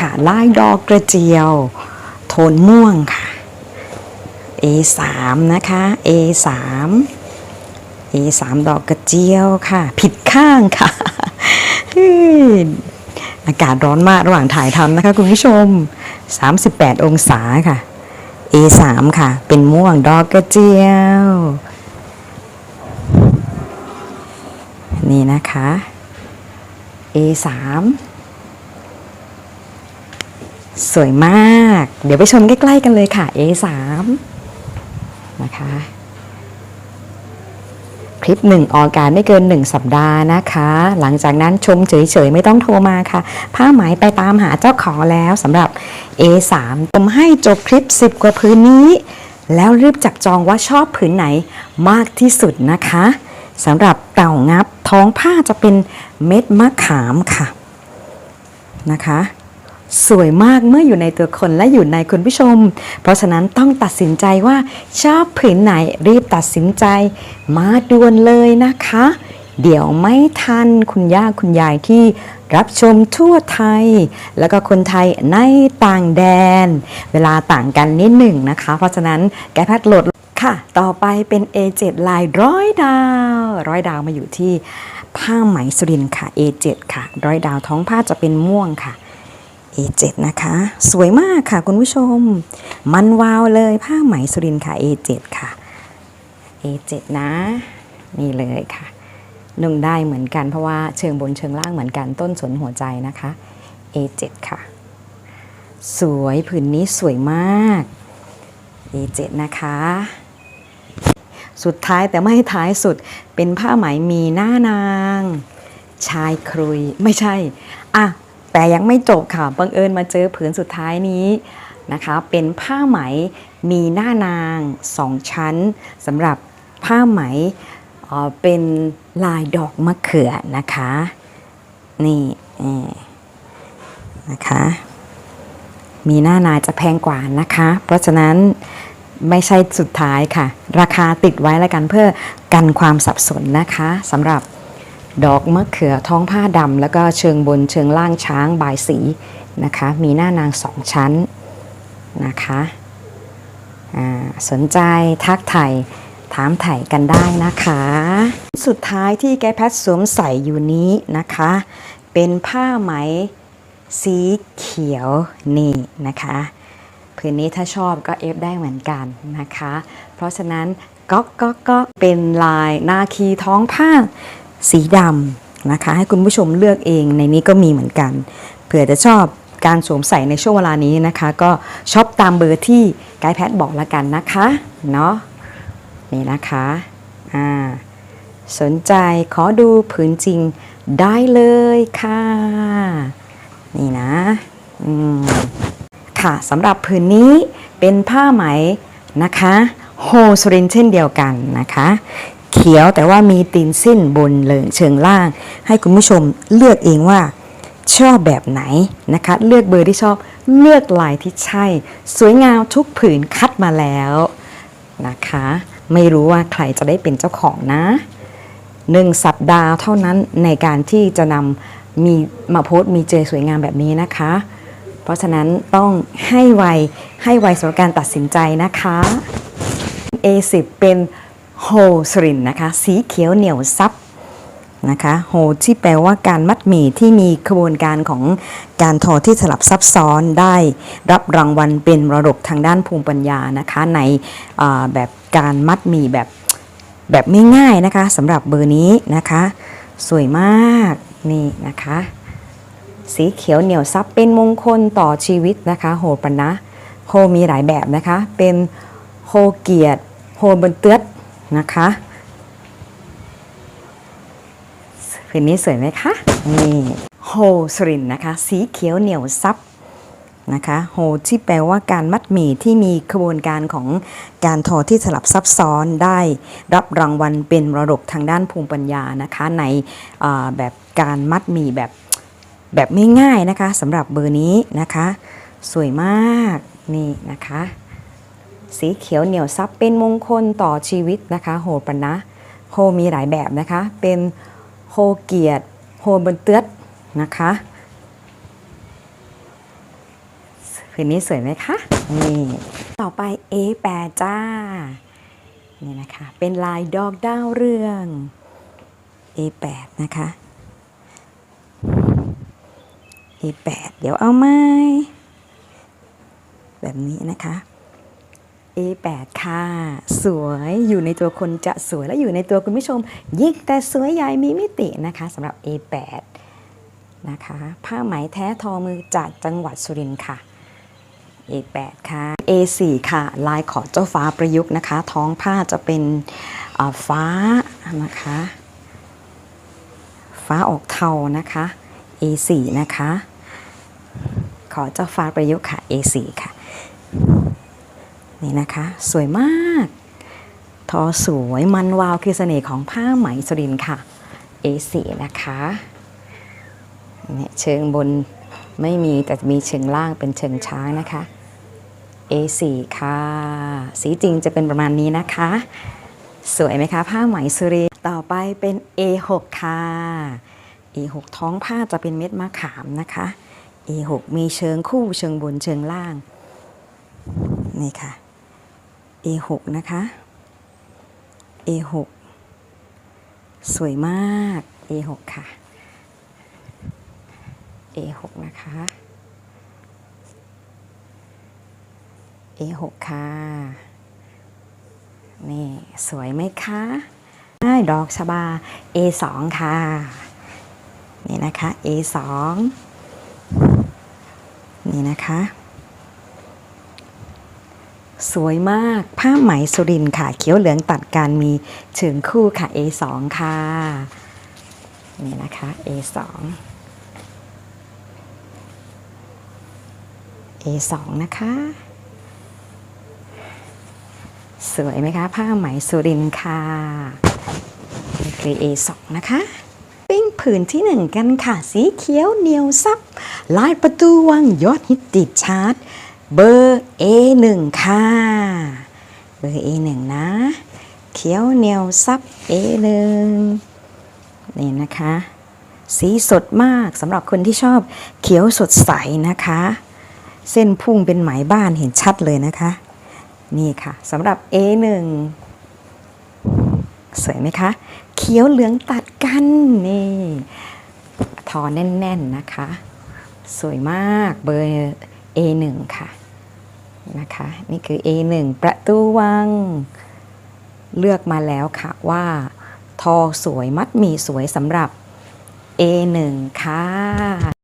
ค่ะ ลายดอกกระเจียว โทนม่วงค่ะ A3 นะคะ A3 A3 ดอกกระเจียวค่ะ ผิดข้างค่ะ อากาศร้อนมากระหว่างถ่ายทำนะคะคุณผู้ชม 38 องศาค่ะ A3 ค่ะ เป็นม่วงดอกกระเจียว นี่นะคะ A3 สวยมาก เดี๋ยวไปชมใกล้ๆกันเลยค่ะ A3 นะคะคลิปหนึ่งออกอากาศไม่เกิน 1 สัปดาห์นะคะ หลังจากนั้นชมเฉยๆ ไม่ต้องโทรมาค่ะ ผ้าไหมไปตามหาเจ้าของแล้วสำหรับ A3 ผมให้จบคลิป 10 กว่าพื้นนี้ แล้วรีบจับจองว่าชอบผืนไหนมากที่สุดนะคะสำหรับเต่างับท้องผ้าจะเป็นเม็ดมะขามค่ะนะคะ สวยมากเมื่ออยู่ในตัวคนและอยู่ในคุณผู้ชม เพราะฉะนั้นต้องตัดสินใจว่าชอบผืนไหนรีบตัดสินใจ มาด่วนเลยนะคะ เดี๋ยวไม่ทันคุณย่าคุณยายที่รับชมทั่วไทย แล้วก็คนไทยในต่างแดน เวลาต่างกันนิดหนึ่งนะคะ เพราะฉะนั้นแกแพทย์โหลดค่ะ ต่อไปเป็น A7 ลายร้อยดาวร้อยดาวมาอยู่ที่ผ้าไหมสุรินค่ะ A7 ค่ะ ร้อยดาวท้องผ้าจะเป็นม่วงค่ะ A7 นะคะ สวยมากค่ะคุณผู้ชม มันวาวเลยผ้าไหมสุรินค่ะ A7 ค่ะ A7 นะ นี่เลยค่ะนุ่งได้เหมือนกันเพราะว่าเชิงบนเชิงล่างเหมือนกันต้นสนหัวใจนะคะ A7 ค่ะ สวยผืนนี้สวยมาก A7 นะคะ สุดท้ายแต่ไม่ท้ายสุดเป็นผ้าไหมมีหน้านาง ชายครุยไม่ใช่ อะ แต่ยังไม่จบค่ะบังเอิญมาเจอผืนสุดท้ายนี้นะคะ เป็นผ้าไหมมีหน้านางสองชั้นสำหรับผ้าไหมเออเป็นลายดอกมะเขือนะคะ นี่นะคะ มีหน้านาจะแพงกว่านะคะ เพราะฉะนั้นไม่ใช่สุดท้ายค่ะ ราคาติดไว้แล้วกันเพื่อกันความสับสนนะคะสำหรับ ดอกมะเขือท้องผ้าดำแล้วก็เชิงบนเชิงล่างช้างบายสีนะคะ มีหน้านางสองชั้นนะคะสนใจทักไทยถามไถ่กันได้นะคะ สุดท้ายที่แกแพทสวมใส่อยู่นี้นะคะ เป็นผ้าไหมสีเขียวนี่นะคะผืนนี้ถ้าชอบก็เอฟได้เหมือนกันนะคะ เพราะฉะนั้นก็ก็ก็เป็นลายนาคีท้องผ้า สีดำนะคะ ให้คุณผู้ชมเลือกเองในนี้ก็มีเหมือนกัน เผื่อจะชอบการสวมใส่ในช่วงเวลานี้นะคะ ก็ชอบตามเบอร์ที่ไกด์แพทบอกละกันนะคะเนาะนี่นะคะอ่าสนใจขอดูผืนจริงได้เลยค่ะ นี่นะค่ะสำหรับผืนนี้เป็นผ้าไหมนะคะโฮสรินเช่นเดียวกันนะคะ เขียวแต่ว่ามีตีนสิ้นบนเลยเชิงล่าง ให้คุณผู้ชมเลือกเองว่าชอบแบบไหนนะคะ เลือกเบอร์ที่ชอบเลือกลายที่ใช่ สวยงามทุกผืนคัดมาแล้วนะคะ ไม่รู้ว่าใครจะได้เป็นเจ้าของนะหนึ่งสัปดาห์เท่านั้นในการที่จะนำมีมาโพสต์มีเจอสวยงามแบบนี้นะคะ เพราะฉะนั้นต้องให้ไวให้ไวสำหรับการตัดสินใจนะคะ A10 เป็น โฮสรินนะคะ สีเขียวเหนียวซับนะคะโฮที่แปลว่าการมัดหมี่ที่มีขบวนการของการทอที่สลับซับซ้อนได้รับรางวัลเป็นมรดกทางด้านภูมิปัญญานะคะ ในแบบการมัดหมี่แบบแบบไม่ง่ายนะคะสำหรับเบอร์นี้นะคะ สวยมากนี่นะคะ สีเขียวเหนียวซับเป็นมงคลต่อชีวิตนะคะโฮปะนะโฮมีหลายแบบนะคะ เป็นโฮเกียรติโฮบนเตือด นะคะผืนนี้สวยไหมคะ นี่โฮสรินนะคะ สีเขียวเหนียวซับนะคะโฮที่แปลว่าการมัดหมี่ที่มีขบวนการของการทอที่สลับซับซ้อนได้รับรางวัลเป็นมรดกทางด้านภูมิปัญญานะคะในแบบการมัดหมี่แบบแบบไม่ง่ายนะคะสำหรับเบอร์นี้นะคะ สวยมากนี่นะคะ สีเขียวเหนียวซับเป็นมงคลต่อชีวิตนะคะโฮปะนะโฮมีหลายแบบนะคะ เป็นโฮเกียรติโฮบนเตือดนะคะผืนนี้สวยไหมคะนี่ต่อไป A8 จ้านี่นะคะ เป็นลายดอกดาวเรือง A8 นะคะ A8 เดี๋ยวเอาไม้แบบนี้นะคะ A8 ค่ะ สวยอยู่ในตัวคนจะสวยและอยู่ในตัวคุณผู้ชม ยิ่งแต่สวยใหญ่มีมิตินะคะสำหรับ A8 นะคะ ผ้าไหมแท้ทอมือจากจังหวัดสุรินทร์ค่ะ A8 ค่ะ A4 ค่ะ ลายขอเจ้าฟ้าประยุกต์นะคะ ท้องผ้าจะเป็นฟ้านะคะ ฟ้าออกเทานะคะ A4 นะคะ ขอเจ้าฟ้าประยุกต์ค่ะ A4 ค่ะ นี่นะคะ สวยมาก ทอสวยมันวาวคือเสน่ห์ของผ้าไหมสุรินค่ะ A4 นะคะเนี่ยเชิงบนไม่มีแต่มีเชิงล่างเป็นเชิงช้างนะคะ A4 ค่ะ สีจริงจะเป็นประมาณนี้นะคะ สวยไหมคะ ผ้าไหมสุรินต่อไปเป็น A6 ค่ะ A6 ท้องผ้าจะเป็นเม็ดมะขามนะคะ A6 มีเชิงคู่เชิงบนเชิงล่าง นี่ค่ะ A6 นะคะ A6 สวยมาก A6 ค่ะ A6 นะคะ A6 ค่ะ นี่ สวยไหมคะได้ดอกชบา A2 ค่ะ นี่นะคะ A2 นี่นะคะ สวยมากผ้าไหมสุรินค่ะ เขียวเหลืองตัดกันมีเชิงคู่ค่ะ A2 ค่ะ นี่นะคะ A2 A2 นะคะ สวยไหมคะผ้าไหมสุรินค่ะนี่คือ A2 นะคะปิ้งผืนที่หนึ่งกันค่ะ สีเขียวเหนียวซับ ลายประตูวังยอดฮิตติดชาร์ต เบอร์ A1 ค่ะ เบอร์ A1 นะเขียวเหนียวซับ A1 นี่นะคะ สีสดมากสำหรับคนที่ชอบเขียวสดใสนะคะ เส้นพุ่งเป็นไหมบ้านเห็นชัดเลยนะคะ นี่ค่ะสำหรับ A1 สวยไหมคะ เขียวเหลืองตัดกันนี่ทอแน่น ๆ นะคะ สวยมากเบอร์ A1 ค่ะ นะคะ นี่คือ A1 ประตูวัง เลือกมาแล้วค่ะว่า ทอสวยมัดหมีสวยสำหรับ A1 ค่ะ